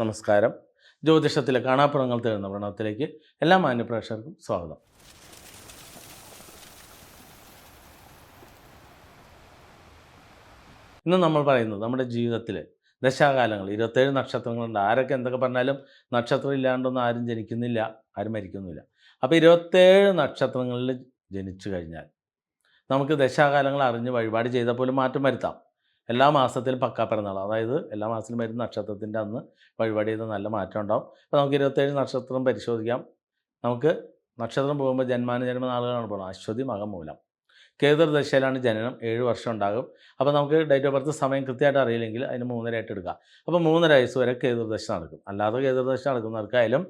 നമസ്കാരം. ജ്യോതിഷത്തിലെ കാണാപ്പുറങ്ങൾ തേടുന്ന പ്രണവത്തിലേക്ക് എല്ലാ മാന്യപ്രേക്ഷകർക്കും സ്വാഗതം. ഇന്ന് നമ്മൾ പറയുന്നത് നമ്മുടെ ജീവിതത്തിൽ ദശാകാലങ്ങൾ ഇരുപത്തേഴ് നക്ഷത്രങ്ങളുണ്ട്. ആരൊക്കെ എന്തൊക്കെ പറഞ്ഞാലും നക്ഷത്രം ഇല്ലാണ്ടൊന്നും ആരും ജനിക്കുന്നില്ല ആരും മരിക്കുന്നില്ല. അപ്പോൾ ഇരുപത്തേഴ് നക്ഷത്രങ്ങളിൽ ജനിച്ചു കഴിഞ്ഞാൽ നമുക്ക് ദശാകാലങ്ങൾ അറിഞ്ഞ് വഴിപാട് ചെയ്താൽ പോലും മാറ്റം വരുത്താം. എല്ലാ മാസത്തിലും പക്കാ പിറന്നാൾ അതായത് എല്ലാ മാസത്തിലും വരുന്ന നക്ഷത്രത്തിന്റെ അന്ന് വഴിപാട് ചെയ്ത് നല്ല മാറ്റം ഉണ്ടാവും. അപ്പോൾ നമുക്ക് ഇരുപത്തേഴ് നക്ഷത്രം പരിശോധിക്കാം. നമുക്ക് നക്ഷത്രം പോകുമ്പോൾ ജന്മാന ജന്മ നാളുകളാണ് പോകുന്നത്. അശ്വതി മകം മൂലം. കേതൃ ദശയിലാണ് ജനനം. ഏഴ് വർഷം ഉണ്ടാകും. അപ്പോൾ നമുക്ക് ഡേറ്റ് ഓഫ് ബർത്ത് സമയം കൃത്യമായിട്ട് അറിയില്ലെങ്കിൽ അതിന് മൂന്നരയായിട്ട് എടുക്കുക അപ്പോൾ മൂന്നര വയസ്സ് വരെ കേതൃദശ ദശ നടക്കും. അല്ലാതെ കേതൃദശ ദശ നടക്കുന്നവർക്കായാലും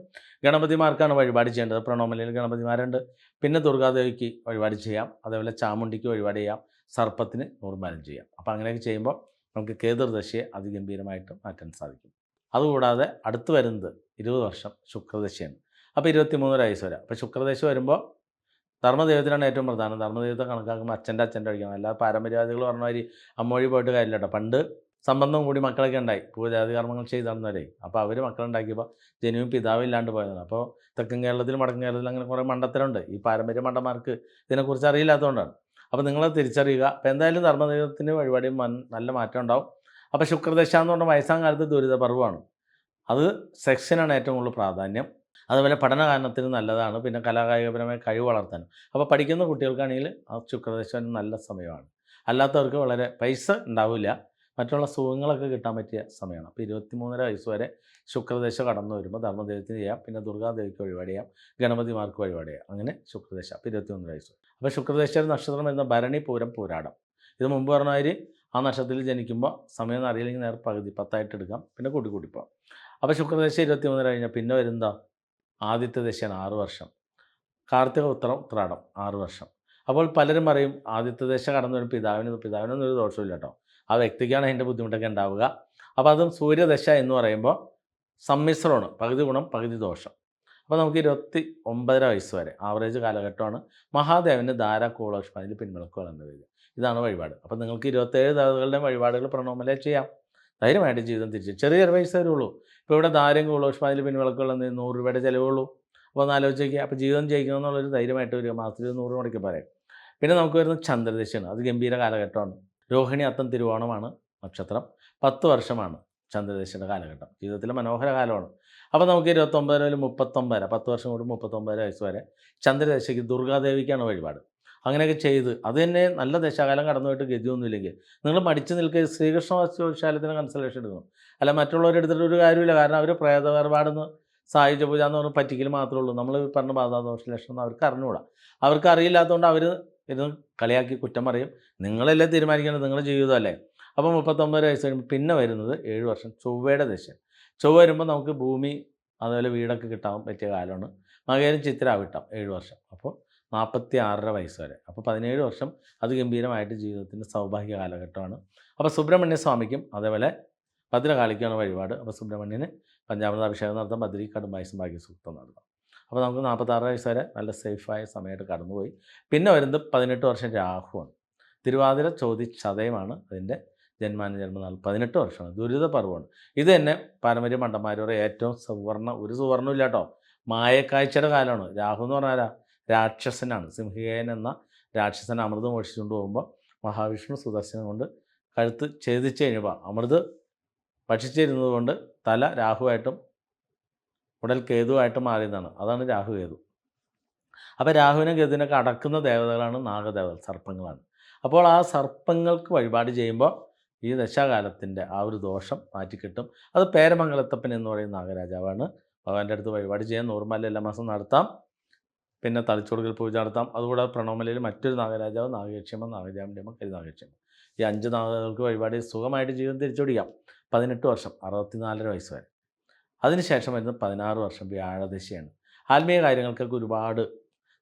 ഗണപതിമാർക്കാണ് വഴിപാട് ചെയ്യേണ്ടത്. പ്രണോമലയിൽ ഗണപതിമാരുണ്ട്. പിന്നെ ദുർഗാദേവിക്ക് വഴിപാട് ചെയ്യാം. അതേപോലെ ചാമുണ്ടിക്ക് വഴിപാട് ചെയ്യാം. സർപ്പത്തിന് നൂർമാനം ചെയ്യാം. അപ്പോൾ അങ്ങനെയൊക്കെ ചെയ്യുമ്പോൾ നമുക്ക് കേതുർ ദശയെ അതിഗംഭീരമായിട്ട് മാറ്റാൻ സാധിക്കും. അതുകൂടാതെ അടുത്ത് വരുന്നത് ഇരുപത് വർഷം ശുക്രദശയാണ്. അപ്പോൾ ഇരുപത്തി മൂന്നര വയസ്സ് വരെ. അപ്പോൾ ശുക്രദശ വരുമ്പോൾ ധർമ്മദൈവത്തിനാണ് ഏറ്റവും പ്രധാനം. ധർമ്മദൈവത്തെ കണക്കാക്കുമ്പോൾ അച്ഛന്റെ അച്ഛന്റെ ഒഴിക്കണം അല്ലാതെ പാരമ്പര്യവാദികൾ പറഞ്ഞ മാതിരി അമ്മൊഴി പോയിട്ട് കാര്യമില്ല കേട്ടോ. പണ്ട് സംബന്ധം കൂടി മക്കളൊക്കെ ഉണ്ടായി. പൂജാതി കർമ്മങ്ങൾ ചെയ്തന്നവരെ. അപ്പോൾ അവർ മക്കളുണ്ടാക്കിയപ്പോൾ ജനുവും പിതാവില്ലാണ്ട് പോയതാണ്. അപ്പോൾ തെക്കൻ കേരളത്തിലും വടക്കൻ കേരളത്തിലും അങ്ങനെ കുറേ മണ്ടത്തരമുണ്ട്. ഈ പാരമ്പര്യ മണ്ടന്മാർക്ക് ഇതിനെക്കുറിച്ച് അറിയില്ലാത്തതുകൊണ്ടാണ്. അപ്പോൾ നിങ്ങളത് തിരിച്ചറിയുക. അപ്പോൾ എന്തായാലും ധർമ്മദൈവത്തിന്റെ വഴിപാടി നല്ല മാറ്റം ഉണ്ടാവും. അപ്പോൾ ശുക്രദശ എന്ന് പറഞ്ഞാൽ വയസ്സാം കാലത്ത് ദുരിത പർവമാണ്. അത് സെക്ഷനാണ് ഏറ്റവും കൂടുതൽ പ്രാധാന്യം. അതുപോലെ പഠനകാരണത്തിന് നല്ലതാണ്. പിന്നെ കലാകായികപരമായ കഴിവ് വളർത്താൻ അപ്പോൾ പഠിക്കുന്ന കുട്ടികൾക്കാണെങ്കിൽ ആ ശുക്രദശ നല്ല സമയമാണ്. അല്ലാത്തവർക്ക് വളരെ പൈസ ഉണ്ടാവില്ല. മറ്റുള്ള സുഖങ്ങളൊക്കെ കിട്ടാൻ പറ്റിയ സമയമാണ് അപ്പോൾ ഇരുപത്തി മൂന്നര വയസ്സ് വരെ ശുക്രദേശ കടന്നു വരുമ്പോൾ ധർമ്മദേവത്തിന് ചെയ്യാം. പിന്നെ ദുർഗാദേവിക്ക് വഴിപാട് ചെയ്യാം. ഗണപതിമാർക്ക് വഴിപാട് ചെയ്യാം. അങ്ങനെ ശുക്രദേശ. അപ്പോൾ ഇരുപത്തി മൂന്നര വയസ്സ്. അപ്പോൾ ശുക്രദേശ നക്ഷത്രം വരുന്ന ഭരണി പൂരം പൂരാടം. ഇത് മുമ്പ് പറഞ്ഞ മാതിരി ആ നക്ഷത്രത്തിൽ ജനിക്കുമ്പോൾ സമയം എന്ന് അറിയില്ലെങ്കിൽ നേരെ പകുതി പത്തായിട്ട് എടുക്കാം. പിന്നെ കൂട്ടി കൂട്ടി പോകാം അപ്പോൾ ശുക്രദേശ ഇരുപത്തി മൂന്നര കഴിഞ്ഞാൽ പിന്നെ വരുന്നതാ ആദ്യത്തെ ദശയാണ് ആറ് വർഷം. കാർത്തിക ഉത്തരം ഉത്രാടം ആറ് വർഷം. അപ്പോൾ പലരും പറയും ആദ്യത്തെ ദശ കടന്നു വരുമ്പോൾ പിതാവിന് പിതാവിനൊന്നും ഒരു ദോഷമില്ല കേട്ടോ. ആ വ്യക്തിക്കാണ് അതിന്റെ ബുദ്ധിമുട്ടൊക്കെ ഉണ്ടാവുക. അപ്പോൾ അതും സൂര്യദശ എന്ന് പറയുമ്പോൾ സമ്മിശ്രമാണ്. പകുതി ഗുണം പകുതി ദോഷം. അപ്പോൾ നമുക്ക് ഇരുപത്തി ഒമ്പതര വയസ്സ് വരെ ആവറേജ് കാലഘട്ടമാണ്. മഹാദേവന് ധാര കൂളോഷ്മ അതിൽ പിൻവിളക്കുകൾ എന്ന് വരിക. ഇതാണ് വഴിപാട്. അപ്പോൾ നിങ്ങൾക്ക് ഇരുപത്തേഴ് ദേവതകളുടെ വഴിപാടുകൾ പ്രണോമലേ ചെയ്യാം. ധൈര്യമായിട്ട് ജീവിതം തിരിച്ചു ചെറിയ ചെറിയ പൈസ വരുള്ളൂ ഇപ്പോൾ ഇവിടെ ധാരം കൂളോഷ്മ അതിൽ പിൻവിളക്കുകൾ എന്ന് നൂറ് രൂപയുടെ ചിലവുള്ളൂ. അപ്പോൾ ഒന്ന് ആലോചിച്ച് നോക്കിയാൽ അപ്പോൾ ജീവിതം ജയിക്കണമെന്നുള്ളൊരു ധൈര്യമായിട്ട് വരിക മാസത്തിൽ ഒരു നൂറ് മുടക്കി പറയാം. പിന്നെ നമുക്ക് വരുന്ന ചന്ദ്രദശയാണ്. അത് ഗംഭീര കാലഘട്ടമാണ്. രോഹിണി അത്തം തിരുവോണമാണ് നക്ഷത്രം. പത്ത് വർഷമാണ് ചന്ദ്രദശയുടെ കാലഘട്ടം. ജീവിതത്തിലെ മനോഹര കാലമാണ്. അപ്പോൾ നമുക്ക് ഇരുപത്തൊമ്പത് മുതൽ മുപ്പത്തൊമ്പതര പത്ത് വർഷം കൂടി മുപ്പത്തൊമ്പതര വയസ്സ് വരെ ചന്ദ്രദേശയ്ക്ക് ദുർഗാദേവിക്കാണ് വഴിപാട്. അങ്ങനെയൊക്കെ ചെയ്ത് അത് തന്നെ നല്ല ദശാകാലം കടന്നു പോയിട്ട് ഗതിയൊന്നുമില്ലെങ്കിൽ നിങ്ങൾ മടിച്ചു നിൽക്കുക ശ്രീകൃഷ്ണ വാസ്തുശാലത്തിന് കൺസൾട്ടേഷൻ എടുക്കണം അല്ല മറ്റുള്ളവരെ എടുത്തിട്ട് ഒരു കാര്യമില്ല കാരണം അവർ പ്രേതവേർപാടെന്ന് സായുജ പൂജ എന്ന് പറഞ്ഞാൽ പറ്റിക്കൽ മാത്രമേ ഉള്ളൂ. നമ്മൾ പറഞ്ഞ ബാധാദോഷ ലക്ഷണം അവർക്ക് അറിഞ്ഞുകൂടാ. അവർക്ക് അറിയില്ലാത്തതുകൊണ്ട് അവർ ഇത് കളിയാക്കി കുറ്റം പറയും. നിങ്ങളല്ലേ തീരുമാനിക്കേണ്ടത്? നിങ്ങളുടെ ജീവിതമല്ലേ? അപ്പോൾ മുപ്പത്തൊമ്പത് വയസ്സ് കഴിയുമ്പോൾ പിന്നെ വരുന്നത് ഏഴ് വർഷം ചൊവ്വയുടെ ദശ. ചൊവ്വ വരുമ്പോൾ നമുക്ക് ഭൂമി അതുപോലെ വീടൊക്കെ കിട്ടാൻ പറ്റിയ കാലമാണ്. മകരം ചിത്രാവിട്ടം ഏഴ് വർഷം. അപ്പോൾ നാൽപ്പത്തി ആറര വയസ്സ് വരെ. അപ്പോൾ പതിനേഴ് വർഷം അത് ഗംഭീരമായിട്ട് ജീവിതത്തിന്റെ സൗഭാഗ്യ കാലഘട്ടമാണ്. അപ്പോൾ സുബ്രഹ്മണ്യ സ്വാമിക്കും അതേപോലെ ഭദ്രകാളിക്കാണ് വഴിപാട്. അപ്പോൾ സുബ്രഹ്മണ്യന് പഞ്ചാമൃത അഭിഷേകം നടത്താം ബദ്രി കടുംബായസം ഭാഗ്യസൂക്തം നടത്താം അപ്പോൾ നമുക്ക് നാൽപ്പത്താറ് വയസ്സ് വരെ നല്ല സേഫായ സമയമായിട്ട് കടന്നുപോയി. പിന്നെ വരുന്നത് പതിനെട്ട് വർഷം രാഹുവാണ്. തിരുവാതിര ചോതി ചതയമാണ് അതിന്റെ ജന്മാന ജന്മനാൾ പതിനെട്ട് വർഷമാണ്. ദുരിത പർവമാണ് ഇത് തന്നെ പാരമ്പര്യ മണ്ടന്മാരുടെ ഏറ്റവും സുവർണ ഒരു സുവർണം ഇല്ല കേട്ടോ. മായക്കാഴ്ചയുടെ കാലമാണ്. രാഹു എന്ന് പറഞ്ഞാൽ രാക്ഷസനാണ്. സിംഹികയൻ എന്ന രാക്ഷസൻ അമൃത് മോഷിച്ചുകൊണ്ട് പോകുമ്പോൾ മഹാവിഷ്ണു സുദർശനം കൊണ്ട് കഴുത്ത് ഛേദിച്ച് കഴിയുമ്പോൾ അമൃത് ഭക്ഷിച്ചിരുന്നത് കൊണ്ട് തല രാഹുവായിട്ടും ഉടൽ കേതുവായിട്ട് മാറിയതാണ്. അതാണ് രാഹു കേതു. അപ്പോൾ രാഹുവിനെ കേതുവിനൊക്കെ അടക്കുന്ന ദേവതകളാണ് നാഗദേവതകൾ സർപ്പങ്ങളാണ്. അപ്പോൾ ആ സർപ്പങ്ങൾക്ക് വഴിപാട് ചെയ്യുമ്പോൾ ഈ ദശാകാലത്തിന്റെ ആ ഒരു ദോഷം മാറ്റിക്കിട്ടും. അത് പേരമംഗലത്തപ്പൻ എന്ന് പറയുന്ന നാഗരാജാവാണ്. ഭഗവാന്റെ അടുത്ത് വഴിപാട് ചെയ്യാൻ നോർമലി എല്ലാ മാസം നടത്താം. പിന്നെ തളിച്ചുകൊടുക്കൽ പൂജ നടത്താം. അതുകൂടാതെ പ്രണോമലയിൽ മറ്റൊരു നാഗരാജാവ് നാഗക്ഷേമം നാഗജാമിന്റെമ്മ കരിനാഗക്ഷേമം ഈ അഞ്ച് നാഗകൾക്ക് വഴിപാട് സുഖമായിട്ട് ജീവിതം തിരിച്ചുപിടിക്കാം പതിനെട്ട് വർഷം അറുപത്തിനാലര വയസ്സ് വരെ. അതിനുശേഷം വരുന്നത് പതിനാറ് വർഷം വ്യാഴദശയാണ്. ആത്മീയ കാര്യങ്ങൾക്കൊക്കെ ഒരുപാട്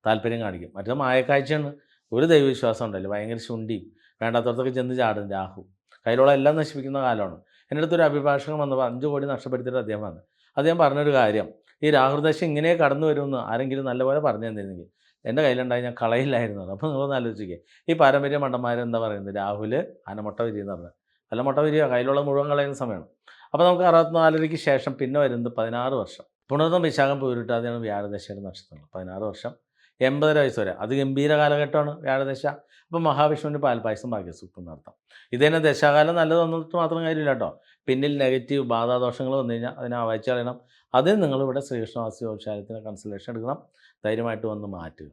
താല്പര്യം കാണിക്കും. മറ്റേ മായക്കാഴ്ചയാണ്. ഒരു ദൈവവിശ്വാസം ഉണ്ടല്ലോ. ഭയങ്കര ശുണ്ടിയും വേണ്ടാത്തടത്തൊക്കെ ചെന്ന് ചാടും രാഹു. കയ്യിലുള്ള എല്ലാം നശിപ്പിക്കുന്ന കാലമാണ്. എന്റെ അടുത്തൊരു അഭിഭാഷകൻ വന്നപ്പോൾ അഞ്ച് കോടി നഷ്ടപ്പെടുത്തിയിട്ട് അദ്ദേഹം വന്നു. അദ്ദേഹം പറഞ്ഞൊരു കാര്യം ഈ രാഹുദശ ഇങ്ങനെ കടന്നു വരുമെന്ന് ആരെങ്കിലും നല്ലപോലെ പറഞ്ഞു തന്നിരുന്നെങ്കിൽ എന്റെ കയ്യിലുണ്ടായി ഞാൻ കളയില്ലായിരുന്നു. അപ്പോൾ നിങ്ങളൊന്ന് ആലോചിക്കുക ഈ പാരമ്പര്യ മണ്ടന്മാരെന്താ പറയുന്നത്? രാഹുൽ ആനമുട്ട വിരി എന്ന് പറഞ്ഞത് അല്ല മുട്ട വിരിയോ? കയ്യിലുള്ള മുഴുവൻ കളയുന്ന സമയമാണ്. അപ്പോൾ നമുക്ക് അറുപത്തിനാലരയ്ക്ക് ശേഷം പിന്നെ വരുന്നത് പതിനാറ് വർഷം. പുണർന്നം വിശാഖം പൂരിട്ടാതെയാണ് വ്യാഴദശയുടെ നക്ഷത്രങ്ങൾ. പതിനാറ് വർഷം. എൺപതര വയസ്സ് വരെ. അത് ഗംഭീര കാലഘട്ടമാണ് വ്യാഴദശ. അപ്പോൾ മഹാവിഷ്ണുവിന്റെ പാൽപായസം ഭാഗ്യസൂക്തം നടത്താം ഇത് തന്നെ ദശാകാലം നല്ലത് വന്നിട്ട് മാത്രം കാര്യമില്ല കേട്ടോ. പിന്നിൽ നെഗറ്റീവ് ബാധാദോഷങ്ങൾ വന്നു കഴിഞ്ഞാൽ അതിനെ ആവാഴ്ച കളയണം. അതിന് നിങ്ങളിവിടെ ശ്രീകൃഷ്ണവാസി ജ്യോതിശാലത്തിന് കൺസൾട്ടേഷൻ എടുക്കണം. ധൈര്യമായിട്ട് വന്ന് മാറ്റുക.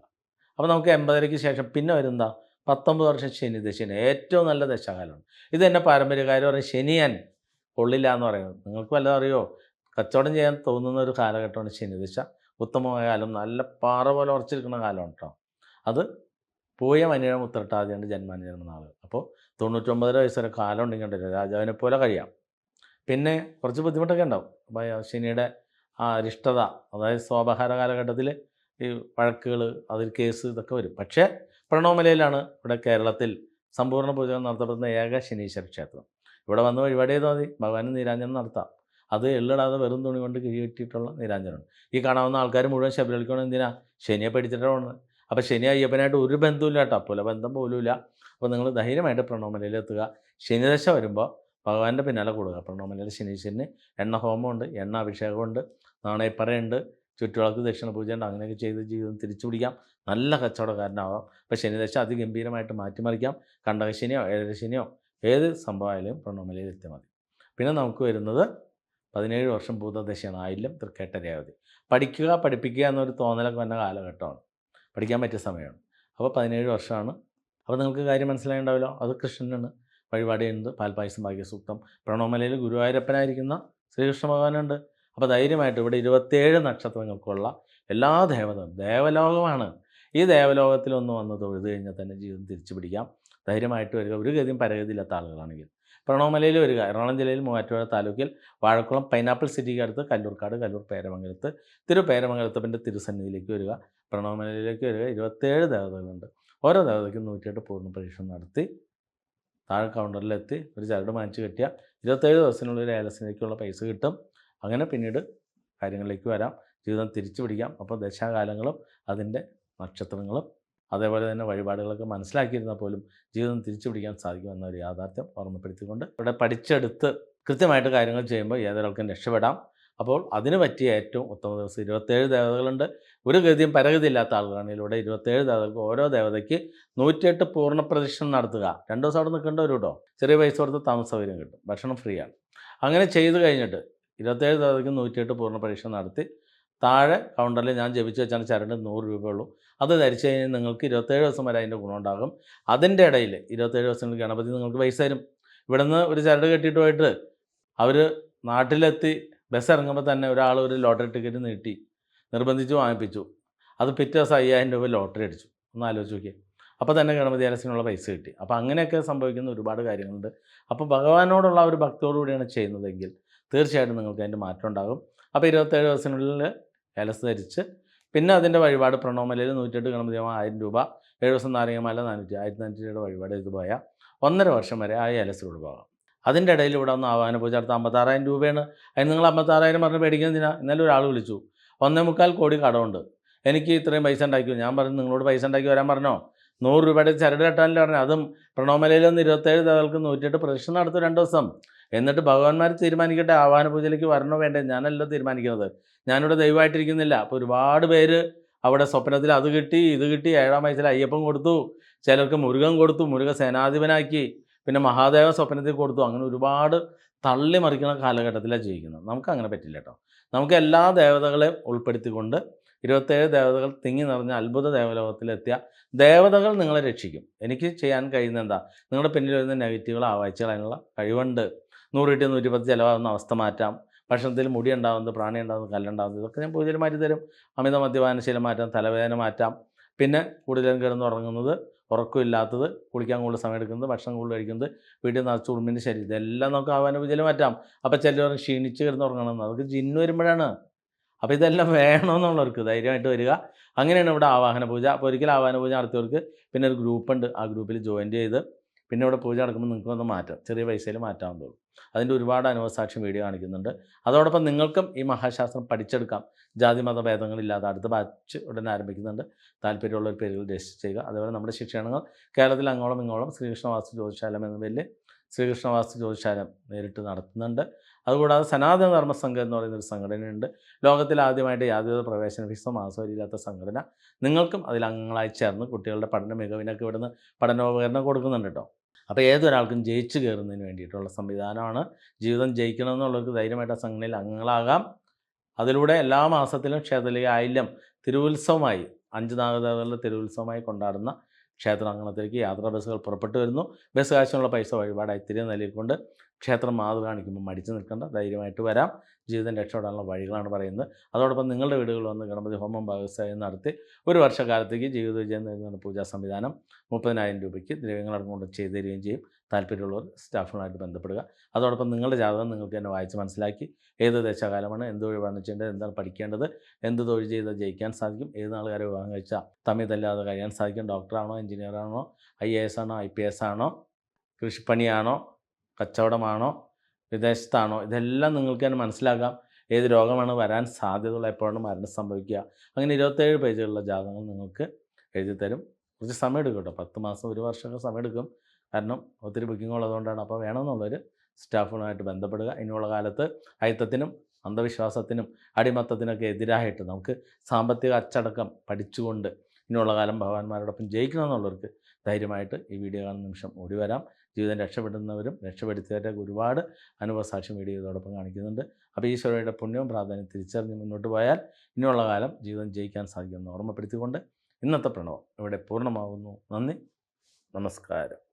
അപ്പോൾ നമുക്ക് എൺപതരയ്ക്ക് ശേഷം പിന്നെ വരുന്ന പത്തൊമ്പത് വർഷം ശനി ദശയാണ്. ഏറ്റവും നല്ല ദശാകാലമാണ്. ഇത് തന്നെ പാരമ്പര്യകാര്യം പറയും ശനിയൻ. കൊള്ളില്ല എന്ന് പറയുന്നത്. നിങ്ങൾക്ക് വല്ലതും അറിയോ? കച്ചവടം ചെയ്യാൻ തോന്നുന്ന ഒരു കാലഘട്ടമാണ് ശനിദിശ ഉത്തമമായ കാലം നല്ല പാറ പോലെ ഉറച്ചിരിക്കുന്ന കാലമാണ് കേട്ടോ അത് പൂയ മനിഴം ഉത്രട്ടാതിയാണ് ജന്മാനുജന്മ നാൾ അപ്പോൾ തൊണ്ണൂറ്റൊമ്പതര വയസ്സ് വരെ കാലം ഉണ്ടെങ്കിൽ രാജാവിനെ പോലെ കഴിയാം. പിന്നെ കുറച്ച് ബുദ്ധിമുട്ടൊക്കെ ഉണ്ടാവും. ശനിയുടെ ആ അരിഷ്ടത അതായത് സ്വാപഹാര കാലഘട്ടത്തിൽ ഈ വഴക്കുകൾ അതിൽ കേസ് ഇതൊക്കെ വരും. പക്ഷേ പ്രണവമലയിലാണ് ഇവിടെ കേരളത്തിൽ സമ്പൂർണ പൂജകൾ നടത്തപ്പെടുന്ന ഏക ശനീശ്വര ക്ഷേത്രം. ഇവിടെ വന്ന് വഴിപാടേ തോന്നി ഭഗവാന് നീരാഞ്ജനം നടത്താം. അത് എള്ളിടാതെ വെറും തുണി കൊണ്ട് കിഴി കെട്ടിയിട്ടുള്ള നീരാഞ്ജനമാണ്. ഈ കാണാവുന്ന ആൾക്കാർ മുഴുവൻ ശബരിമലയ്ക്കണം എന്തിനാ? ശനിയെ പഠിച്ചിട്ടാണ് അപ്പോൾ ശനി അയ്യപ്പനായിട്ട് ഒരു ബന്ധമില്ല കേട്ടോ. ബന്ധം പോലുമില്ല. അപ്പോൾ നിങ്ങൾ ധൈര്യമായിട്ട് പ്രണോമലയിൽ എത്തുക. ശനിദശ വരുമ്പോൾ ഭഗവാന്റെ പിന്നാലെ കൂടുക. പ്രണവമലയിൽ ശനീശ്വരന് എണ്ണ ഹോമമുണ്ട് എണ്ണ അഭിഷേകമുണ്ട് നാണയപ്പറയുണ്ട് ചുറ്റുവിളക്ക് ദക്ഷിണ ഉണ്ട്. അങ്ങനെയൊക്കെ ചെയ്ത് ജീവിതം തിരിച്ചു പിടിക്കാം. നല്ല കച്ചവടക്കാരനാവാം. അപ്പോൾ ശനിദശ അതിഗംഭീരമായിട്ട് മാറ്റിമറിക്കാം. കണ്ടകശനിയോ ഏഴരശനിയോ ഏത് സംഭവമായാലും പ്രണോമിലെ എത്തിയാൽ മതി പിന്നെ നമുക്ക് വരുന്നത് പതിനേഴ് വർഷം ഭൂതദശയാണ് ആയില്യം തൃക്കേട്ടരയാവധി. പഠിക്കുക പഠിപ്പിക്കുക എന്നൊരു തോന്നലൊക്കെ വന്ന കാലഘട്ടമാണ്. പഠിക്കാൻ പറ്റിയ സമയമാണ്. അപ്പോൾ പതിനേഴ് വർഷമാണ്. അപ്പോൾ നിങ്ങൾക്ക് കാര്യം മനസ്സിലായിട്ടുണ്ടാവില്ലോ അത് കൃഷ്ണനാണ്. വഴിപാട് ചെയ്യുന്നത്. പാൽപായസം ഭാഗ്യസൂക്തം പ്രണോമലയിൽ ഗുരുവായൂരപ്പനായിരിക്കുന്ന ശ്രീകൃഷ്ണ ഭഗവാനുണ്ട്. അപ്പോൾ ധൈര്യമായിട്ട് ഇവിടെ ഇരുപത്തേഴ് നക്ഷത്രങ്ങൾക്കുള്ള എല്ലാ ദേവതയും ദേവലോകമാണ്. ഈ ദേവലോകത്തിലൊന്ന് വന്ന് തൊഴുത് കഴിഞ്ഞാൽ തന്നെ ജീവിതം തിരിച്ചു പിടിക്കാം ധൈര്യമായിട്ട് വരിക. ഒരു ഗതിയും പരഗതിയില്ലാത്ത ആളുകളാണെങ്കിൽ. പ്രണവമലയിൽ വരിക എറണാകുളം ജില്ലയിൽ മൂവാറ്റുപുഴ താലൂക്കിൽ വാഴക്കുളം പൈനാപ്പിൾ സിറ്റിക്ക് അടുത്ത് കല്ലൂർക്കാട് കല്ലൂർ പേരമംഗലത്ത് തിരു പേരമംഗലത്തപ്പന്റെ തിരുസന്നിധിയിലേക്ക് വരിക. പ്രണവമലയിലേക്ക് വരിക. ഇരുപത്തേഴ് ദേവതകളുണ്ട്. ഓരോ ദേവതയ്ക്കും നൂറ്റിയെട്ട് പൂർണ പരീക്ഷ നടത്തി താഴെ കൗണ്ടറിലെത്തി ഒരു ചരട് മാനിച്ച് കെട്ടിയ ഇരുപത്തേഴ് ദിവസത്തിനുള്ളിൽ ഏലസിലേക്കുള്ള പൈസ കിട്ടും. അങ്ങനെ പിന്നീട് കാര്യങ്ങളിലേക്ക് വരാം. ജീവിതം തിരിച്ചു പിടിക്കാം അപ്പോൾ ദശാകാലങ്ങളും അതിന്റെ നക്ഷത്രങ്ങളും അതേപോലെ തന്നെ വഴിപാടുകളൊക്കെ മനസ്സിലാക്കിയിരുന്നാൽ പോലും ജീവിതം തിരിച്ചു പിടിക്കാൻ സാധിക്കുമെന്ന ഒരു യാഥാർത്ഥ്യം ഓർമ്മപ്പെടുത്തിക്കൊണ്ട് ഇവിടെ പഠിച്ചെടുത്ത് കൃത്യമായിട്ട് കാര്യങ്ങൾ ചെയ്യുമ്പോൾ ഏതൊരാൾക്കും രക്ഷപ്പെടാം. അപ്പോൾ അതിന് പറ്റിയ ഏറ്റവും ഉത്തമ ദിവസം ഇരുപത്തേഴ് ദേവതകളുണ്ട്. ഒരു ഗതിയും പരഗതി ഇല്ലാത്ത ആളുകളാണ്. ഇതിലൂടെ ഇരുപത്തേഴ് ദേവതകൾക്ക് ഓരോ ദേവതയ്ക്ക് നൂറ്റിയെട്ട് പൂർണ പ്രദക്ഷിണം നടത്തുക. രണ്ട് ദിവസം അവിടെ നിൽക്കേണ്ട ഒരു കേട്ടോ ചെറിയ പൈസ കൊടുത്ത് താമസ സൗകര്യം കിട്ടും. ഭക്ഷണം ഫ്രീ ആണ് അങ്ങനെ ചെയ്ത് കഴിഞ്ഞിട്ട് ഇരുപത്തേഴ് ദേവതയ്ക്ക് നൂറ്റിയെട്ട് പൂർണ പരീക്ഷ നടത്തി താഴെ കൗണ്ടറിൽ ഞാൻ ജപിച്ച് വെച്ചാൽ ചരട് നൂറ് രൂപയുള്ളൂ. അത് ധരിച്ചു കഴിഞ്ഞാൽ നിങ്ങൾക്ക് ഇരുപത്തേഴ് ദിവസം വരെ അതിന്റെ ഗുണമുണ്ടാകും. അതിന്റെ ഇടയിൽ ഇരുപത്തേഴ് ദിവസം ഗണപതി നിങ്ങൾക്ക് പൈസ തരും. ഇവിടെ നിന്ന് ഒരു ചരട് കെട്ടിയിട്ട് പോയിട്ട് അവർ നാട്ടിലെത്തി ബസ് ഇറങ്ങുമ്പോൾ തന്നെ ഒരാൾ ഒരു ലോട്ടറി ടിക്കറ്റ് നീട്ടി നിർബന്ധിച്ച് വാങ്ങിപ്പിച്ചു. അത് പിറ്റേ ദിവസം അയ്യായിരം രൂപ ലോട്ടറി അടിച്ചു. ഒന്ന് ആലോചിച്ച് നോക്കിയേ. അപ്പോൾ തന്നെ ഗണപതി ആലസിനുള്ള പൈസ കിട്ടി. അപ്പോൾ അങ്ങനെയൊക്കെ സംഭവിക്കുന്ന ഒരുപാട് കാര്യങ്ങളുണ്ട്. അപ്പോൾ ഭഗവാനോടുള്ള ഒരു ഭക്തിയോടുകൂടിയാണ് ചെയ്യുന്നതെങ്കിൽ തീർച്ചയായിട്ടും നിങ്ങൾക്ക് അതിന്റെ മാറ്റം ഉണ്ടാകും. അപ്പോൾ ഇരുപത്തേഴ് ദിവസത്തിനുള്ളിൽ ഏലസ് ധരിച്ച് പിന്നെ അതിന്റെ വഴിപാട് പ്രണോമലയിൽ നൂറ്റെട്ട് ഗണപതി ഹോമം ആയിരം രൂപ ഏഴ് ദിവസം നാരങ്ങമാല നാനൂറ്റി ആയിരത്തി നാനൂറ്റി രൂപയുടെ വഴിപാട് ഇത് പോയാൽ ഒന്നര വർഷം വരെ ആ ഏലസ് പോകാം. അതിന്റെ ഇടയിൽ ഇവിടെ ഒന്ന് ആവാന പൂജ അടുത്ത് അമ്പത്താറായിരം രൂപയാണ്. അതിന് നിങ്ങൾ അമ്പത്താറായിരം പറഞ്ഞ് പേടിക്കുന്നതിനാ ഇന്നലെ ഒരാൾ വിളിച്ചു ഒന്നേ മുക്കാൽ കോടി കടമുണ്ട്. എനിക്ക് ഇത്രയും പൈസ ഉണ്ടാക്കിയോ? ഞാൻ പറഞ്ഞു നിങ്ങളോട് പൈസ ഉണ്ടാക്കി വരാൻ പറഞ്ഞോ? നൂറ് രൂപയുടെ ചരട് കെട്ടാനില്ല പറഞ്ഞു. അതും പ്രണോമലയിൽ ഒന്ന് ഇരുപത്തേഴ് തകൾക്ക് നൂറ്റിയെട്ട് പ്രദക്ഷിണം നടത്തും രണ്ട് ദിവസം. എന്നിട്ട് ഭഗവാന്മാർ തീരുമാനിക്കട്ടെ ആഹ്വാന പൂജയിലേക്ക് വരണോ വേണ്ടേ? ഞാനല്ല തീരുമാനിക്കുന്നത്. ഞാനിവിടെ ദൈവമായിട്ടിരിക്കുന്നില്ല. അപ്പോൾ ഒരുപാട് പേര് അവിടെ സ്വപ്നത്തിൽ അത് കിട്ടി ഇത് കിട്ടി ഏഴാം വയസ്സിൽ അയ്യപ്പൻ കൊടുത്തു. ചിലർക്ക് മുരുകൻ കൊടുത്തു മുരുക സേനാധിപനാക്കി. പിന്നെ മഹാദേവ സ്വപ്നത്തിൽ കൊടുത്തു. അങ്ങനെ ഒരുപാട് തള്ളി മറിക്കുന്ന കാലഘട്ടത്തിലാണ് ജീവിക്കുന്നത്. നമുക്ക് അങ്ങനെ പറ്റില്ല കേട്ടോ. നമുക്ക് എല്ലാ ദേവതകളെയും ഉൾപ്പെടുത്തിക്കൊണ്ട് ഇരുപത്തേഴ് ദേവതകൾ തിങ്ങി നിറഞ്ഞ അത്ഭുത ദേവലോകത്തിലെത്തിയ ദേവതകൾ നിങ്ങളെ രക്ഷിക്കും. എനിക്ക് ചെയ്യാൻ കഴിയുന്ന എന്താ? നിങ്ങളുടെ പിന്നിൽ വരുന്ന നെഗറ്റീവുകൾ ആവാഴ്ച കളയാനുള്ള കഴിവുണ്ട്. നൂറിട്ട് നൂറ്റിപ്പത്ത് ചിലവാകുന്ന അവസ്ഥ മാറ്റാം. ഭക്ഷണത്തിൽ മുടി ഉണ്ടാകുന്നത് പ്രാണി ഉണ്ടാകുന്നത് കല്ലുണ്ടാകുന്നത് ഇതൊക്കെ ഞാൻ പൂജയിൽ മാറ്റി തരും. അമിത മദ്യപാനശീലം മാറ്റാം തലവേദന മാറ്റാം. പിന്നെ കൂടുതലും കിടന്ന് ഉറങ്ങുന്നത് ഉറക്കമില്ലാത്തത് കുളിക്കാൻ കൂടുതൽ സമയം എടുക്കുന്നത് ഭക്ഷണം കൂടുതൽ കഴിക്കുന്നത് വീട്ടിൽ നിറച്ച് ഉറുമ്പിന്റെ ശരീരം. ഇതെല്ലാം നമുക്ക് ആവാന പൂജയിൽ മാറ്റാം. അപ്പോൾ ചിലവർ ക്ഷീണിച്ച് കിടന്ന് ഉറങ്ങണമെന്ന് അതൊക്കെ ജിന്ന് വരുമ്പോഴാണ്. അപ്പോൾ ഇതെല്ലാം വേണമെന്നുള്ളവർക്ക് ധൈര്യമായിട്ട് വരിക. അങ്ങനെയാണ് ഇവിടെ ആവാഹന പൂജ. അപ്പോൾ ഒരിക്കൽ ആവാഹന പൂജ നടത്തിയവർക്ക് പിന്നെ ഒരു ഗ്രൂപ്പ് ഉണ്ട്. ആ ഗ്രൂപ്പിൽ ജോയിൻ ചെയ്ത് പിന്നെ ഇവിടെ പൂജ നടക്കുമ്പോൾ നിങ്ങൾക്ക് ഒന്ന് മാറ്റാം. ചെറിയ പൈസയിൽ മാറ്റാവുന്നതുള്ളൂ അതിന്റെ ഒരുപാട് അനുഭവസാക്ഷ്യം വീഡിയോ കാണിക്കുന്നുണ്ട്. അതോടൊപ്പം നിങ്ങൾക്കും ഈ മഹാശാസ്ത്രം പഠിച്ചെടുക്കാം. ജാതി മത ഭേദങ്ങളില്ലാതെ അടുത്ത ബാച്ച് ഉടനെ ആരംഭിക്കുന്നുണ്ട്. താല്പര്യമുള്ള ഒരു പേരുകൾ രജിസ്റ്റർ ചെയ്യുക. അതേപോലെ നമ്മുടെ ശിക്ഷണങ്ങൾ കേരളത്തിൽ അങ്ങോളം ഇങ്ങോളം ശ്രീകൃഷ്ണവാസു ജ്യോതിശാലം എന്ന പേരിൽ ശ്രീകൃഷ്ണവാസ്തു ജ്യോതിശാലം നേരിട്ട് നടത്തുന്നുണ്ട്. അതുകൂടാതെ സനാതന ധർമ്മ സംഘം എന്ന് പറയുന്ന ഒരു സംഘടനയുണ്ട്. ലോകത്തിൽ ആദ്യമായിട്ട് യാതൊരു പ്രവേശന ഫീസോ മാസവരിയില്ലാത്ത സംഘടന. നിങ്ങൾക്കും അതിൽ അംഗങ്ങളായി ചേർന്ന് കുട്ടികളുടെ പഠന മികവിനൊക്കെ ഇവിടുന്ന് പഠനോപകരണം കൊടുക്കുന്നുണ്ട് കേട്ടോ. അപ്പോൾ ഏതൊരാൾക്കും ജയിച്ചു കയറുന്നതിന് വേണ്ടിയിട്ടുള്ള സംവിധാനമാണ്. ജീവിതം ജയിക്കണമെന്നുള്ളവർക്ക് ധൈര്യമായിട്ട് ആ സംഘടനയിൽ അംഗങ്ങളാകാം. അതിലൂടെ എല്ലാ മാസത്തിലും ക്ഷേത്രത്തിലെ ആയില്യം തിരുവുത്സവമായി അഞ്ച് നാഗദേവതകളുടെ തിരുവുത്സവമായി കൊണ്ടാടുന്ന ക്ഷേത്രാങ്കണത്തിലേക്ക് യാത്രാ ബസ്സുകൾ പുറപ്പെട്ടു വരുന്നു. ബസ് കാശിനുള്ള പൈസ വഴിപാടായി തിരികെ നൽകിക്കൊണ്ട് ക്ഷേത്രം മാതൃ കാണിക്കുമ്പോൾ മടിച്ചു നിൽക്കേണ്ട ധൈര്യമായിട്ട് വരാം. ജീവിതം രക്ഷപ്പെടാനുള്ള വഴികളാണ് പറയുന്നത്. അതോടൊപ്പം നിങ്ങളുടെ വീടുകളിൽ വന്ന് ഗണപതി ഹോമം ഭാഗസ്ഥായം നടത്തി ഒരു വർഷക്കാലത്തേക്ക് ജീവിത വിജയം നേടുന്ന പൂജാ സംവിധാനം. മുപ്പതിനായിരം രൂപയ്ക്ക് ദ്രവ്യങ്ങളടക്കം കൊണ്ട് ചെയ്തു തരികയും ചെയ്യും. താല്പര്യമുള്ളവർ സ്റ്റാഫുകളായിട്ട് ബന്ധപ്പെടുക. അതോടൊപ്പം നിങ്ങളുടെ ജാതകം നിങ്ങൾക്ക് തന്നെ വായിച്ച് മനസ്സിലാക്കി ഏത് ദശാകാലമാണ് എന്ത് വഴിപാടാണ് ചെയ്യേണ്ടത് എന്താണ് പഠിക്കേണ്ടത് എന്ത് തൊഴിൽ ചെയ്താൽ ജയിക്കാൻ സാധിക്കും ഏത് ആൾക്കാരെ വിവാഹം കഴിച്ചാൽ തമ്മിൽ തല്ലാതെ കഴിയാൻ സാധിക്കും ഡോക്ടറാണോ എഞ്ചിനീയറാണോ ഐ എ എസ് ആണോ ഐ പി എസ് ആണോ കൃഷിപ്പണിയാണോ കച്ചവടമാണോ വിദേശത്താണോ ഇതെല്ലാം നിങ്ങൾക്ക് തന്നെ മനസ്സിലാക്കാം ഏത് രോഗമാണ് വരാൻ സാധ്യതയുള്ള എപ്പോഴാണ് മരണം സംഭവിക്കുക. അങ്ങനെ ഇരുപത്തേഴ് പേജുകളുള്ള ജാതകങ്ങൾ നിങ്ങൾക്ക് എഴുതി തരും കുറച്ച് സമയം എടുക്കും കേട്ടോ. പത്ത് മാസം ഒരു വർഷമൊക്കെ സമയം എടുക്കും കാരണം ഒത്തിരി ബുക്കിംഗ് ഉള്ളതുകൊണ്ടാണ് അപ്പോൾ വേണമെന്നുള്ളവർ സ്റ്റാഫുമായിട്ട് ബന്ധപ്പെടുക. ഇനിയുള്ള കാലത്ത് അയിത്തത്തിനും അന്ധവിശ്വാസത്തിനും അടിമത്തത്തിനൊക്കെ എതിരായിട്ട് നമുക്ക് സാമ്പത്തിക അച്ചടക്കം പഠിച്ചുകൊണ്ട് ഇനിയുള്ള കാലം ഭഗവാന്മാരോടൊപ്പം ജയിക്കണമെന്നുള്ളവർക്ക് ധൈര്യമായിട്ട് ഈ വീഡിയോ കാണുന്ന നിമിഷം ഓടി വരാം. ജീവിതം രക്ഷപ്പെടുന്നവരും രക്ഷപ്പെടുത്തിയവരൊക്കെ ഒരുപാട് അനുഭവസാക്ഷ്യം വീഡിയോ ഇതോടൊപ്പം കാണിക്കുന്നുണ്ട്. അപ്പോൾ ഈശ്വരയുടെ പുണ്യവും പ്രാധാന്യം തിരിച്ചറിഞ്ഞ് മുന്നോട്ട് പോയാൽ ഇനിയുള്ള കാലം ജീവിതം ജയിക്കാൻ സാധിക്കുമെന്ന് ഓർമ്മപ്പെടുത്തിക്കൊണ്ട് ഇന്നത്തെ പ്രണവം ഇവിടെ പൂർണമാകുന്നു നന്ദി. നമസ്കാരം.